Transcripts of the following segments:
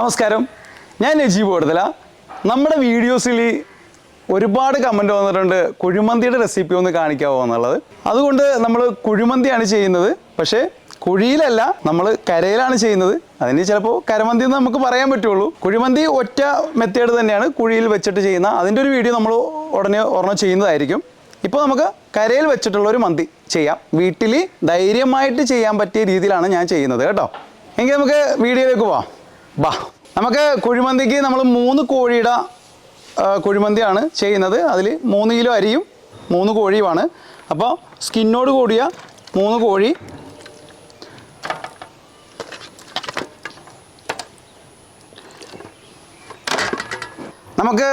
നമസ്കാരം. ഞാൻ നജീബ് കൊടുത്തല. നമ്മുടെ വീഡിയോസിൽ ഒരുപാട് കമന്റ് വന്നിട്ടുണ്ട്. കുഴിമന്തിയുടെ റെസിപ്പി ഒന്ന് കാണിക്കാവോ എന്നുള്ളത്. അതുകൊണ്ട് നമ്മൾ കുഴിമന്തിയാണ് ചെയ്യുന്നത്. പക്ഷേ കുഴിയിലല്ല നമ്മൾ കരയിലാണ് ചെയ്യുന്നത്. അതിന് ചിലപ്പോൾ കരമന്തി എന്ന് നമുക്ക് പറയാൻ പറ്റുള്ളൂ. കുഴിമന്തി ഒറ്റ മെത്തേഡ് തന്നെയാണ് കുഴിയിൽ വെച്ചിട്ട് ചെയ്യുന്ന. അതിന്റെ ഒരു വീഡിയോ നമ്മൾ ഉടനെ ഒരെണ്ണം ചെയ്യുന്നതായിരിക്കും. ഇപ്പോൾ നമുക്ക് കരയിൽ വെച്ചിട്ടുള്ള ഒരു മന്തി ചെയ്യാം. വീട്ടിൽ ധൈര്യമായിട്ട് ചെയ്യാൻ പറ്റിയ രീതിയിലാണ് ഞാൻ ചെയ്യുന്നത്. കേട്ടോ. എങ്കിൽ നമുക്ക് വീഡിയോയിലേക്ക് പോവാം. ബാ നമുക്ക് കുഴിമന്തിക്ക് നമ്മൾ മൂന്ന് കോഴിയുടെ കുഴിമന്തിയാണ് ചെയ്യുന്നത്. അതിൽ മൂന്ന് കിലോ അരിയും മൂന്ന് കോഴിയുമാണ്. അപ്പോൾ സ്കിന്നോട് കൂടിയ മൂന്ന് കോഴി. നമുക്ക്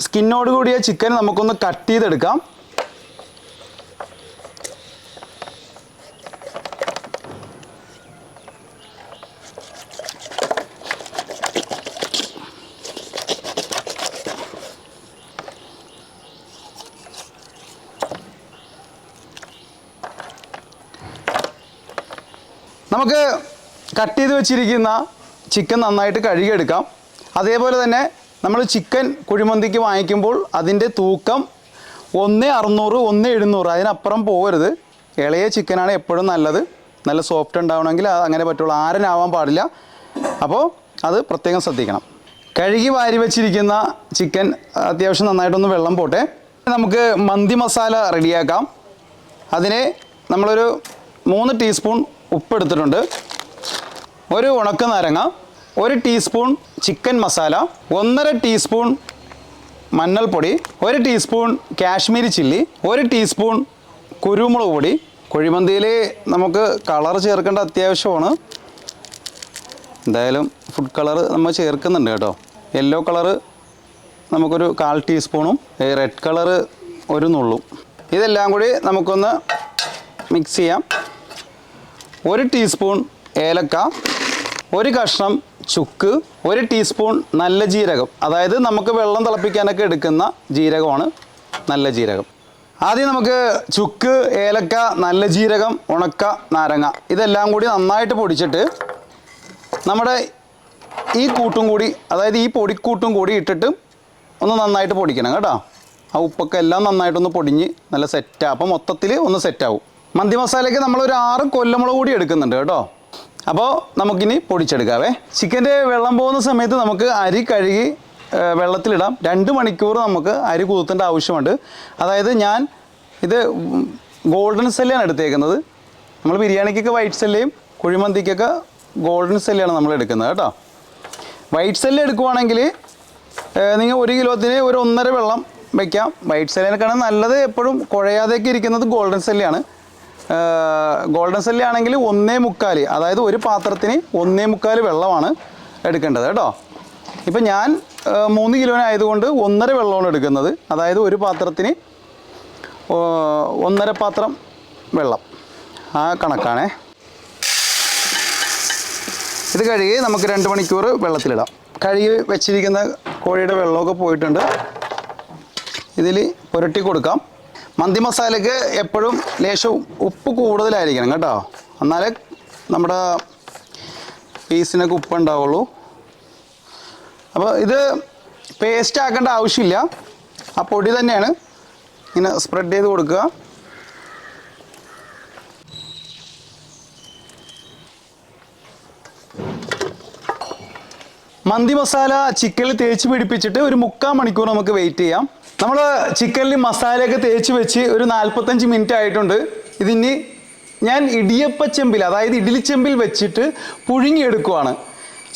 സ്കിന്നോട് കൂടിയ ചിക്കൻ നമുക്കൊന്ന് കട്ട് ചെയ്തെടുക്കാം. നമുക്ക് കട്ട് ചെയ്ത് വെച്ചിരിക്കുന്ന ചിക്കൻ നന്നായിട്ട് കഴുകിയെടുക്കാം. അതേപോലെ തന്നെ നമ്മൾ ചിക്കൻ കുഴിമന്തിക്ക് വാങ്ങിക്കുമ്പോൾ അതിന്റെ തൂക്കം ഒന്ന് അറുന്നൂറ് ഒന്ന് എഴുന്നൂറ് അതിനപ്പുറം പോകരുത്. ഇളയ ചിക്കനാണ് എപ്പോഴും നല്ലത്. നല്ല സോഫ്റ്റ് ഉണ്ടാവണമെങ്കിൽ അങ്ങനെ പറ്റുള്ളൂ. ആരനാവാൻ പാടില്ല. അപ്പോൾ അത് പ്രത്യേകം ശ്രദ്ധിക്കണം. കഴുകി വാരി വെച്ചിരിക്കുന്ന ചിക്കൻ അത്യാവശ്യം നന്നായിട്ടൊന്ന് വെള്ളം പോട്ടെ. നമുക്ക് മന്തി മസാല റെഡിയാക്കാം അതിനെ നമ്മളൊരു മൂന്ന് ടീസ്പൂൺ ഉപ്പ് എടുത്തിട്ടുണ്ട് ഒരു ഉണക്ക നാരങ്ങ ഒരു ടീസ്പൂൺ ചിക്കൻ മസാല ഒന്നര ടീസ്പൂൺ മഞ്ഞൾപ്പൊടി ഒരു ടീസ്പൂൺ കാശ്മീരി ചില്ലി ഒരു ടീസ്പൂൺ കുരുമുളക് പൊടി. കുഴിമന്തിയിൽ നമുക്ക് കളർ ചേർക്കേണ്ട അത്യാവശ്യമാണ്. എന്തായാലും ഫുഡ് കളർ നമ്മൾ ചേർക്കുന്നുണ്ട് കേട്ടോ. യെല്ലോ കളറ് നമുക്കൊരു കാൽ ടീസ്പൂണും റെഡ് കളറ് ഒരു നുള്ളും. ഇതെല്ലാം കൂടി നമുക്കൊന്ന് മിക്സ് ചെയ്യാം. ഒരു ടീസ്പൂൺ ഏലക്ക ഒരു കഷ്ണം ചുക്ക് ഒരു ടീസ്പൂൺ നല്ല ജീരകം. അതായത് നമുക്ക് വെള്ളം തിളപ്പിക്കാനൊക്കെ എടുക്കുന്ന ജീരകമാണ് നല്ല ജീരകം. ആദ്യം നമുക്ക് ചുക്ക് ഏലക്ക നല്ല ജീരകം ഉണക്ക നാരങ്ങ ഇതെല്ലാം കൂടി നന്നായിട്ട് പൊടിച്ചിട്ട് നമ്മുടെ ഈ കൂട്ടും കൂടി അതായത് ഈ പൊടിക്കൂട്ടും കൂടി ഇട്ടിട്ട് ഒന്ന് നന്നായിട്ട് പൊടിക്കണം കേട്ടോ. ആ ഉപ്പൊക്കെ എല്ലാം നന്നായിട്ടൊന്ന് പൊടിഞ്ഞ് നല്ല സെറ്റാ അപ്പം മൊത്തത്തിൽ ഒന്ന് സെറ്റാവും മന്തി മസാലയ്ക്ക് ഒരു ആറ് കൊല്ലമുളക് കൂടി എടുക്കുന്നുണ്ട് കേട്ടോ. അപ്പോൾ നമുക്കിനി പൊടിച്ചെടുക്കാവേ. ചിക്കന്റെ വെള്ളം പോകുന്ന സമയത്ത് നമുക്ക് അരി കഴുകി വെള്ളത്തിലിടാം. രണ്ട് മണിക്കൂർ നമുക്ക് അരി കുതിർത്തേണ്ട ആവശ്യമുണ്ട്. അതായത് ഞാൻ ഇത് ഗോൾഡൻ സെല്ലാണ് എടുത്തേക്കുന്നത്. നമ്മൾ ബിരിയാണിക്കൊക്കെ വൈറ്റ് സെല്ലയും കുഴിമന്തിക്കൊക്കെ ഗോൾഡൻ സെല്ലാണ് നമ്മൾ എടുക്കുന്നത് കേട്ടോ. വൈറ്റ് സെല്ല് എടുക്കുവാണെങ്കിൽ നിങ്ങൾ ഒരു കിലോത്തിന് ഒരു ഒന്നര വെള്ളം വയ്ക്കാം വൈറ്റ് സെല്ലിനേക്കാണ് നല്ലത് എപ്പോഴും കുഴയാതെയൊക്കെ ഇരിക്കുന്നത് ഗോൾഡൻ സെല്ലാണ് ഗോൾഡൻ സെല്ലി ആണെങ്കിൽ ഒന്നേ മുക്കാൽ അതായത് ഒരു പാത്രത്തിന് ഒന്നേ മുക്കാൽ വെള്ളമാണ് എടുക്കേണ്ടത് കേട്ടോ. ഇപ്പം ഞാൻ മൂന്ന് മൂന്ന് കിലോനായതുകൊണ്ട് ഒന്നര വെള്ളമാണ് എടുക്കുന്നത്. അതായത് ഒരു പാത്രത്തിന് ഒന്നര പാത്രം വെള്ളം. ആ കണക്കാണേ. ഇത് കഴുകി നമുക്ക് രണ്ട് മണിക്കൂർ വെള്ളത്തിലിടാം. കഴുകി വെച്ചിരിക്കുന്ന കോഴിയുടെ വെള്ളമൊക്കെ പോയിട്ടുണ്ട്. ഇതിൽ പുരട്ടി കൊടുക്കാം. മന്തി മസാലയ്ക്ക് എപ്പോഴും ലേശം ഉപ്പ് കൂടുതലായിരിക്കണം കേട്ടോ. എന്നാലേ നമ്മുടെ പീസിനൊക്കെ ഉപ്പ് ഉണ്ടാവുള്ളൂ. അപ്പോൾ ഇത് പേസ്റ്റ് ആക്കേണ്ട ആവശ്യമില്ല. ആ പൊടി തന്നെയാണ് ഇങ്ങനെ സ്പ്രെഡ് ചെയ്ത് കൊടുക്കുക. മന്തി മസാല ചിക്കനിൽ തേച്ച് പിടിപ്പിച്ചിട്ട് ഒരു മുക്കാൽ മണിക്കൂർ നമുക്ക് വെയിറ്റ് ചെയ്യാം. നമ്മൾ ചിക്കനിൽ മസാലയൊക്കെ തേച്ച് വെച്ച് ഒരു നാൽപ്പത്തഞ്ച് മിനിറ്റ് ആയിട്ടുണ്ട്. ഇതിനി ഞാൻ ഇടിയപ്പച്ചെമ്പിൽ അതായത് ഇഡ്ഡലിച്ചെമ്പിൽ വെച്ചിട്ട് പുഴുങ്ങിയെടുക്കുവാണ്.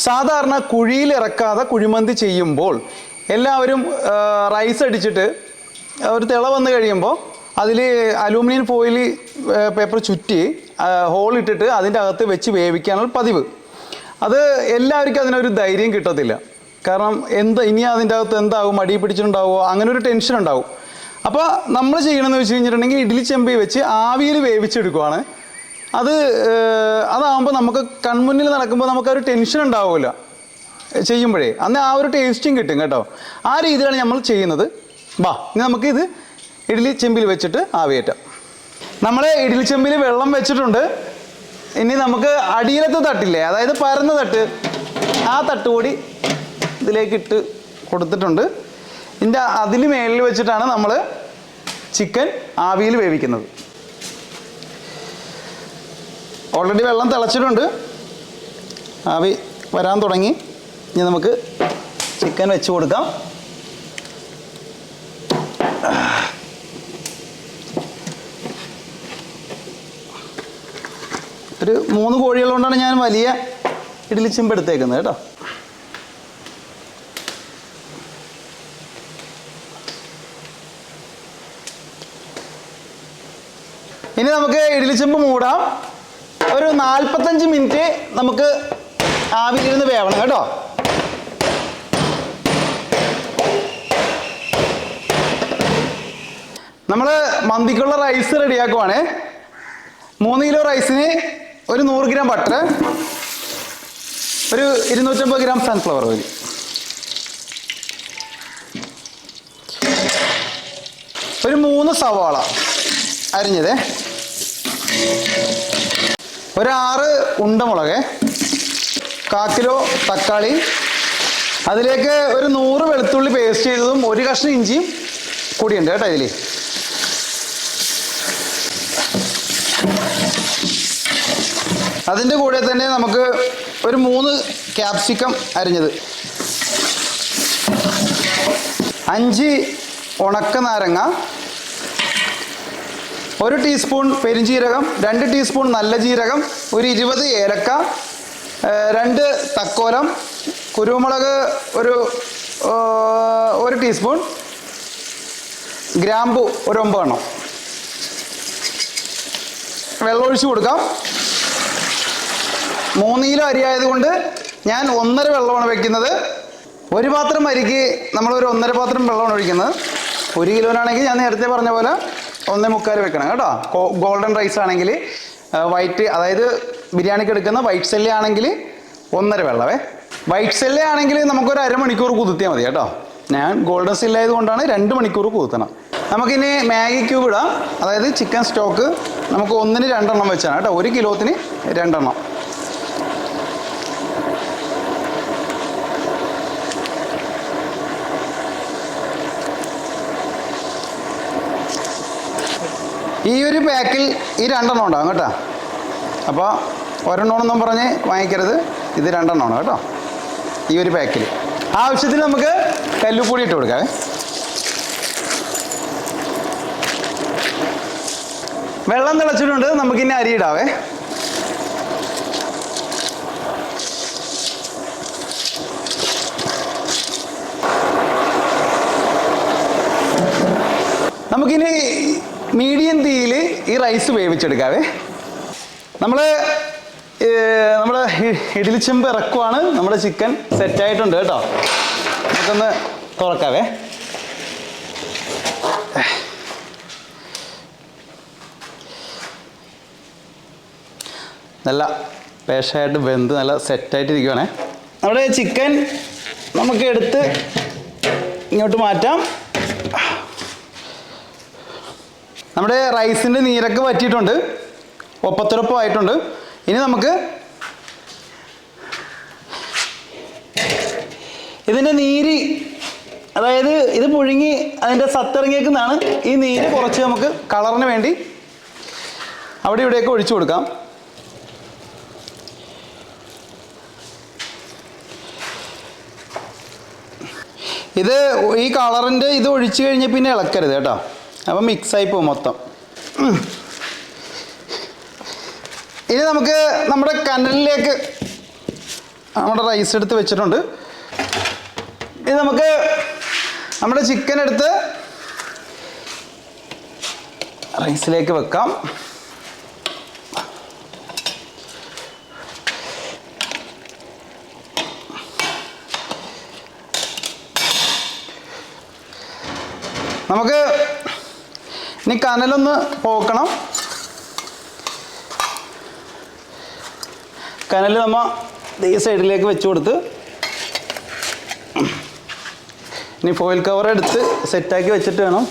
സാധാരണ കുഴിയിൽ ഇറക്കാതെ കുഴിമന്തി ചെയ്യുമ്പോൾ എല്ലാവരും റൈസ് അടിച്ചിട്ട് ഒരു തിള വന്ന് കഴിയുമ്പോൾ അതിൽ അലൂമിനിയം ഫോയിൽ പേപ്പർ ചുറ്റി ഹോൾ ഇട്ടിട്ട് അതിന്റെ അകത്ത് വെച്ച് വേവിക്കാനുള്ള പതിവ്. അത് എല്ലാവർക്കും അതിനൊരു ധൈര്യം കിട്ടത്തില്ല. കാരണം എന്ത് ഇനി അതിന്റെ അകത്ത് എന്താവും മടി പിടിച്ചിട്ടുണ്ടാവുമോ അങ്ങനെ ഒരു ടെൻഷൻ ഉണ്ടാവും. അപ്പോൾ നമ്മൾ ചെയ്യണമെന്ന് വെച്ച് കഴിഞ്ഞിട്ടുണ്ടെങ്കിൽ ഇഡ്ഡലി ചെമ്പി വെച്ച് ആവിയിൽ വേവിച്ചെടുക്കുവാണ്. അത് അതാകുമ്പോൾ നമുക്ക് കൺമുന്നിൽ നടക്കുമ്പോൾ നമുക്ക് ഒരു ടെൻഷൻ ഉണ്ടാവില്ല ചെയ്യുമ്പോഴേ. അന്ന് ആ ഒരു ടേസ്റ്റും കിട്ടും കേട്ടോ. ആ രീതിയിലാണ് നമ്മൾ ചെയ്യുന്നത്. വാ ഇനി നമുക്കിത് ഇഡ്ഡലി ചെമ്പിൽ വെച്ചിട്ട് ആവിയേറ്റാം. നമ്മൾ ഇഡ്ഡലി ചെമ്പിൽ വെള്ളം വെച്ചിട്ടുണ്ട്. ഇനി നമുക്ക് അടിയിലത്തെ തട്ടില്ലേ? അതായത് പരന്ന തട്ട്. ആ തട്ടുകൂടി ഇതിലേക്ക് ഇട്ട് കൊടുത്തിട്ടുണ്ട്. ഇതിന്റെ അതിന് മേളിൽ വെച്ചിട്ടാണ് നമ്മൾ ചിക്കൻ ആവിയിൽ വേവിക്കുന്നത്. ഓൾറെഡി വെള്ളം തിളച്ചിട്ടുണ്ട്. ആവി വരാൻ തുടങ്ങി. ഇനി നമുക്ക് ചിക്കൻ വെച്ച് കൊടുക്കാം. ഒരു മൂന്ന് കോഴികളുകൊണ്ടാണ് ഞാൻ വലിയ ഇഡ്ഡലി ചിമ്പ് എടുത്തേക്കുന്നത് കേട്ടോ. ഇനി നമുക്ക് ഇഡ്ഡലി ചെമ്പ് മൂടാം. ഒരു നാൽപ്പത്തഞ്ച് മിനിറ്റ് നമുക്ക് ആവിയിലിരുന്ന് വേവണം കേട്ടോ. നമ്മൾ മന്തിക്കുള്ള റൈസ് റെഡിയാക്കുവാണേ. മൂന്ന് കിലോ റൈസിന് ഒരു നൂറ് ഗ്രാം ബട്ടർ ഒരു ഇരുന്നൂറ്റമ്പത് ഗ്രാം സൺഫ്ലവർ ഓയിൽ ഒരു മൂന്ന് സവാള അരിഞ്ഞതേ. ഒരു ആറ് ഉണ്ടമുളക് കാ കിലോ തക്കാളി അതിലേക്ക് ഒരു നൂറ് വെളുത്തുള്ളി പേസ്റ്റ് ചെയ്തതും ഒരു കഷ്ണം ഇഞ്ചിയും കൂടിയുണ്ട് കേട്ടോ ഇതിൽ അതിന്റെ കൂടെ തന്നെ നമുക്ക് ഒരു മൂന്ന് ക്യാപ്സിക്കം അരിഞ്ഞത്. അഞ്ച് ഉണക്ക നാരങ്ങ ഒരു ടീസ്പൂൺ പെരിഞ്ജീരകം രണ്ട് ടീസ്പൂൺ നല്ല ജീരകം ഒരു ഇരുപത് ഏലക്ക രണ്ട് തക്കോലം കുരുമുളക് ഒരു ഒരു ടീസ്പൂൺ ഗ്രാമ്പു ഒരു ഒമ്പതെണ്ണം. വെള്ളമൊഴിച്ച് കൊടുക്കാം. മൂന്ന് കിലോ അരി ആയതുകൊണ്ട് ഞാൻ ഒന്നര വെള്ളമാണ് വെക്കുന്നത്. ഒരു പാത്രം അരിക്ക് നമ്മളൊരു ഒന്നര പാത്രം വെള്ളമാണ് ഒഴിക്കുന്നത്. ഒരു കിലോനാണെങ്കിൽ ഞാൻ നേരത്തെ പറഞ്ഞ പോലെ ഒന്നേ മുക്കാൽ വെക്കണം കേട്ടോ. ഗോൾഡൻ റൈസ് ആണെങ്കിൽ വൈറ്റ് അതായത് ബിരിയാണിക്ക് എടുക്കുന്ന വൈറ്റ് സെല്ല ആണെങ്കിൽ ഒന്നര വെള്ളവേ. വൈറ്റ് സെല്ല ആണെങ്കിൽ നമുക്കൊരു അരമണിക്കൂർ കുതിർത്തിയാൽ മതി കേട്ടോ. ഞാൻ ഗോൾഡൻ സെല്ല ആയതുകൊണ്ടാണ് രണ്ട് മണിക്കൂർ കുതിർത്തണം. നമുക്കിനി മാഗി ക്യൂബ് ഇടാം. അതായത് ചിക്കൻ സ്റ്റോക്ക് നമുക്ക് ഒന്നിന് രണ്ടെണ്ണം വെച്ചാണ് കേട്ടോ. ഒരു കിലോത്തിന് രണ്ടെണ്ണം. ഈ ഒരു പാക്കിൽ ഈ രണ്ടെണ്ണം ഉണ്ടാകും കേട്ടോ. അപ്പോൾ ഒരെണ്ണമെന്നും പറഞ്ഞ് വാങ്ങിക്കരുത്. ഇത് രണ്ടെണ്ണമാണ് കേട്ടോ. ഈ ഒരു പാക്കിൽ. ആവശ്യത്തിന് നമുക്ക് കല്ലുപൊടി ഇട്ട് കൊടുക്കാവേ വെള്ളം തിളച്ചിട്ടുണ്ട്. നമുക്കിനി അരി ഇടാവേ. നമുക്കിനി മീഡിയം തീയിൽ ഈ റൈസ് വേവിച്ചെടുക്കാവേ. നമ്മൾ നമ്മുടെ ഇഡ്ഡലി ചെമ്പ് ഇറക്കുവാണ്. നമ്മുടെ ചിക്കൻ സെറ്റായിട്ടുണ്ട് കേട്ടോ. നമുക്കൊന്ന് തുറക്കാവേ. നല്ല പേഷായിട്ട് വെന്ത് നല്ല സെറ്റായിട്ടിരിക്കുവാണേ. നമ്മുടെ ചിക്കൻ നമുക്ക് എടുത്ത് ഇങ്ങോട്ട് മാറ്റാം. നമ്മുടെ റൈസിന്റെ നീരൊക്കെ വറ്റിയിട്ടുണ്ട്. ഒപ്പത്തുറപ്പമായിട്ടുണ്ട് ഇനി നമുക്ക് ഇതിന്റെ നീര് അതായത് ഇത് പുഴുങ്ങി അതിന്റെ സത്തിറങ്ങിയേക്കുന്നതാണ്. ഈ നീര് കുറച്ച് നമുക്ക് കളറിന് വേണ്ടി അവിടെ ഇവിടെയൊക്കെ ഒഴിച്ചു കൊടുക്കാം. ഇത് ഈ കളറിന്റെ ഇത് ഒഴിച്ചു കഴിഞ്ഞാൽ പിന്നെ ഇളക്കരുത് കേട്ടോ. അപ്പം മിക്സായി പോകും മൊത്തം. ഇനി നമുക്ക് നമ്മുടെ കനലിലേക്ക് നമ്മുടെ റൈസ് എടുത്ത് വെച്ചിട്ടുണ്ട്. ഇനി നമുക്ക് നമ്മുടെ ചിക്കൻ എടുത്ത് റൈസിലേക്ക് വെക്കാം. നമുക്ക് ഇനി കനലൊന്ന് പോക്കണം കനൽ നമ്മ ഈ സൈഡിലേക്ക് വെച്ച് കൊടുത്ത് ഇനി ഫോയിൽ കവർ എടുത്ത് സെറ്റാക്കി വെച്ചിട്ട് വേണം.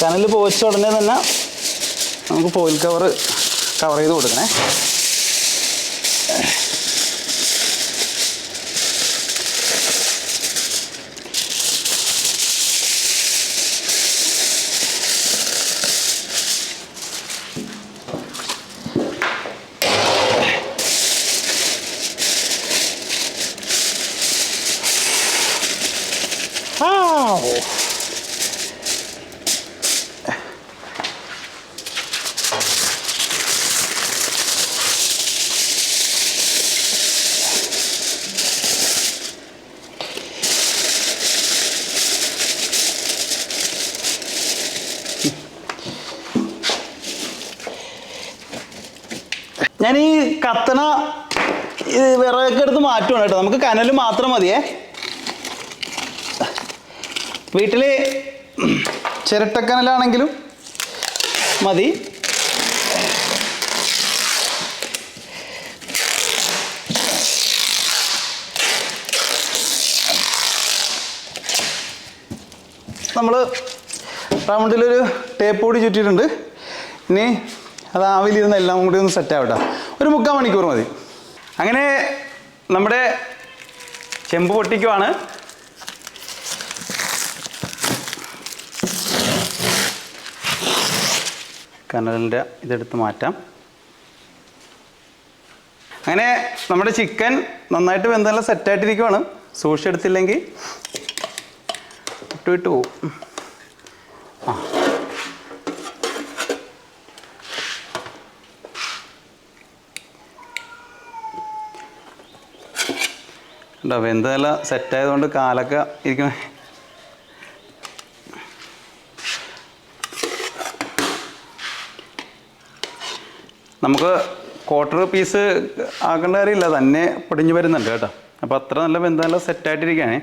കനൽ പോച്ച ഉടനെ തന്നെ നമുക്ക് ഫോയിൽ കവർ കവർ ചെയ്ത് കൊടുക്കണേ ഞാൻ ഈ കത്തണ വിറകൊക്കെ എടുത്ത് മാറ്റുവാണ് കേട്ടോ. നമുക്ക് കനൽ മാത്രം മതിയേ. വീട്ടിൽ ചിരട്ടക്കനലാണെങ്കിലും മതി. നമ്മൾ റൗണ്ടിലൊരു ടേപ്പ് കൂടി ചുറ്റിയിട്ടുണ്ട്. ഇനി അത് ആവിലിരുന്ന് എല്ലാം കൂടി ഒന്ന് സെറ്റ് ആവട്ടെ. ഒരു മുക്കാൽ മണിക്കൂർ മതി. അങ്ങനെ നമ്മുടെ ചെമ്പ് പൊട്ടിക്കുവാണ്. കനലിന്റെ ഇതെടുത്ത് മാറ്റാം. അങ്ങനെ നമ്മുടെ ചിക്കൻ നന്നായിട്ട് വെന്തെല്ലാം സെറ്റായിട്ടിരിക്കുവാണ് സൂക്ഷിച്ചെടുത്തില്ലെങ്കിൽ ഇട്ടു വിട്ട് പോവും. ഉണ്ടോ? സെറ്റ് സെറ്റായതുകൊണ്ട് കാലൊക്കെ ഇരിക്കണേ നമുക്ക് ക്വാർട്ടർ പീസ് ആക്കേണ്ട കാര്യമില്ല. തന്നെ പൊടിഞ്ഞു വരുന്നുണ്ട് കേട്ടോ. അപ്പോൾ അത്ര നല്ല വെന്ത് നല്ല സെറ്റായിട്ടിരിക്കുകയാണേ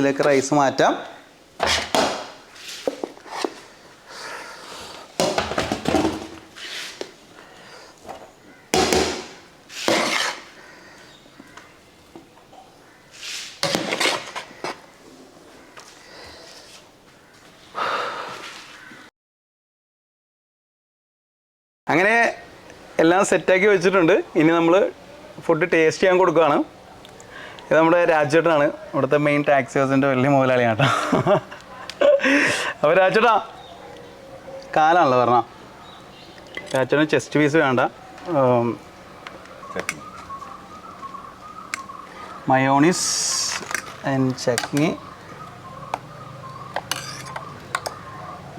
മുടിയിലേക്ക് റൈസ് മാറ്റാം. അങ്ങനെ എല്ലാം സെറ്റാക്കി വെച്ചിട്ടുണ്ട്. ഇനി നമ്മൾ ഫുഡ് ടേസ്റ്റ് ചെയ്യാൻ കൊടുക്കുകയാണ്. ഇത് നമ്മുടെ രാജേട്ടനാണ്. ഇവിടുത്തെ മെയിൻ ടാക്സി ഹൗസിന്റെ വലിയ മുതലാളിയാണ് കേട്ടോ അപ്പോൾ രാജേട്ടാ കാലാണല്ലോ പറഞ്ഞ? രാജേട്ടന് ചെസ്റ്റ് പീസ് വേണ്ട. മയോണീസ് ആൻഡ് ചട്നി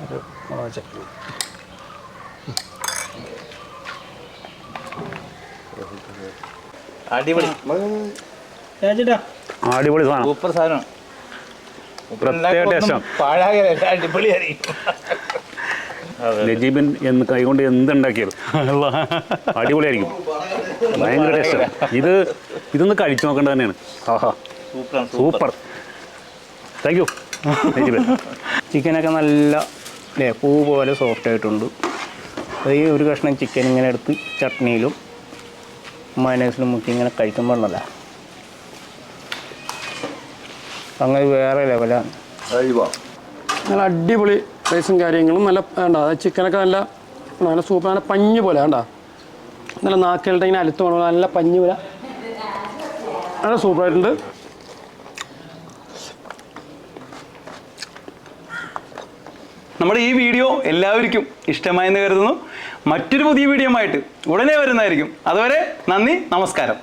ഒരു മുളക് ചട്നി അടിപൊളി. അടിപൊളി സാധനം. സൂപ്പർ സാധനം. പ്രത്യേക ടേസ്റ്റാണ് പാഴാകല അടിപൊളിയായിരിക്കും നജീബൻ എന്ന് കൈകൊണ്ട് എന്തുണ്ടാക്കിയത്? അടിപൊളിയായിരിക്കും. ഭയങ്കര ടേസ്റ്റാണ് ഇത് ഇതൊന്ന് കഴിച്ചു നോക്കേണ്ടത് തന്നെയാണ്. ആഹാ. സൂപ്പർ. താങ്ക് യു നജീബൻ ചിക്കനൊക്കെ നല്ല അല്ലേ പൂ പോലെ സോഫ്റ്റ് ആയിട്ടുണ്ട്. അത് ഈ ഒരു കഷ്ണം ചിക്കൻ ഇങ്ങനെ എടുത്ത് ചട്നിയിലും മയനൈസിലും മുക്കി ഇങ്ങനെ കഴിക്കുമ്പോൾ ഉണ്ടല്ല അങ്ങനെ വേറെ ലെവലാണ് നല്ല അടിപൊളി റൈസും കാര്യങ്ങളും നല്ല വേണ്ട ചിക്കനൊക്കെ നല്ല നല്ല സൂപ്പർ നല്ല പഞ്ഞ് പോലെ വേണ്ട നല്ല നാക്കിലിട്ട് ഇങ്ങനെ അലുത്ത് വേണം നല്ല പഞ്ഞ് പോലെ. നല്ല സൂപ്പറായിട്ടുണ്ട് നമ്മുടെ ഈ വീഡിയോ എല്ലാവർക്കും ഇഷ്ടമായെന്ന് കരുതുന്നു. മറ്റൊരു പുതിയ വീഡിയോ ആയിട്ട് ഉടനെ വരുന്നതായിരിക്കും. അതുവരെ നന്ദി നമസ്കാരം.